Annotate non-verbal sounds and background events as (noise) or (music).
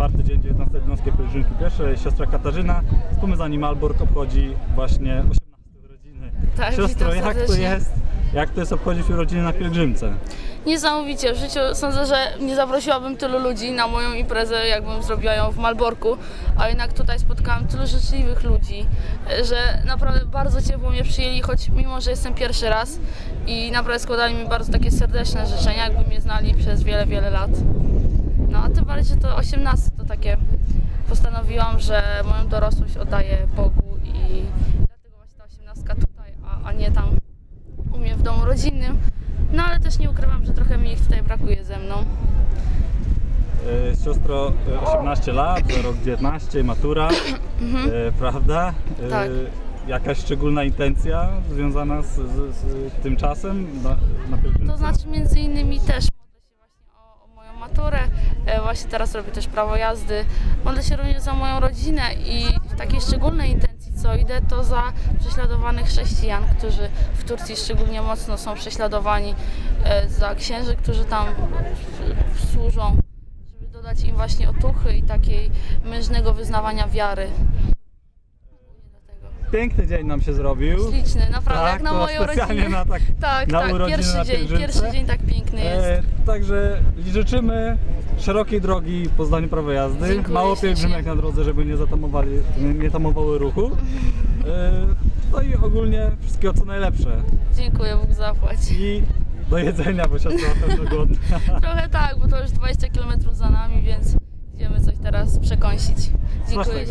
czwarty dzień 19 Jednostki Pielgrzymki Piesze. Siostra Katarzyna z Pomyzani Malbork obchodzi właśnie 18 urodziny. Tak, Siostro, jak to jest? Jak to jest obchodzić urodziny na pielgrzymce? Niesamowicie. W życiu sądzę, że nie zaprosiłabym tylu ludzi na moją imprezę, jakbym zrobiła ją w Malborku, a jednak tutaj spotkałam tylu życzliwych ludzi, że naprawdę bardzo ciepło mnie przyjęli, choć mimo, że jestem pierwszy raz i naprawdę składali mi bardzo takie serdeczne życzenia, jakby mnie znali przez wiele, wiele lat. A tym bardziej, że to 18 to takie postanowiłam, że moją dorosłość oddaję Bogu i dlatego właśnie ta 18 tutaj, a, a nie tam u mnie w domu rodzinnym. No ale też nie ukrywam, że trochę mi ich tutaj brakuje ze mną. E, Siostro, e, 18 lat, za rok 19, matura, e, prawda? E, Mhm. Tak. Jakaś szczególna intencja związana z, z, z tym czasem na, na? To znaczy między innymi też modlę się właśnie o, o moją maturę, e, właśnie teraz robię też prawo jazdy. Modlę się również za moją rodzinę i w takiej szczególnej intencji, co idę, to za prześladowanych chrześcijan, którzy w Turcji szczególnie mocno są prześladowani, e, za księży, którzy tam służą, żeby dodać im właśnie otuchy i takiej mężnego wyznawania wiary. Piękny dzień nam się zrobił. Śliczny, naprawdę, Tak, jak na moją rodzinę. na tak (laughs) Tak, na tak, urodziny pierwszy na dzień, pierwszy dzień tak piękny jest. E, także życzymy szerokiej drogi w poznaniu prawa jazdy. Dziękuję Mało pielgrzymek na drodze, żeby nie zatamowali, nie, nie tamowały ruchu. E, no i ogólnie wszystkiego co najlepsze. Dziękuję, Bóg zapłać. I do jedzenia, bo siostra pewno głodna. (laughs) Trochę tak, bo to już 20 km za nami, więc idziemy coś teraz przekąsić. Dziękuję.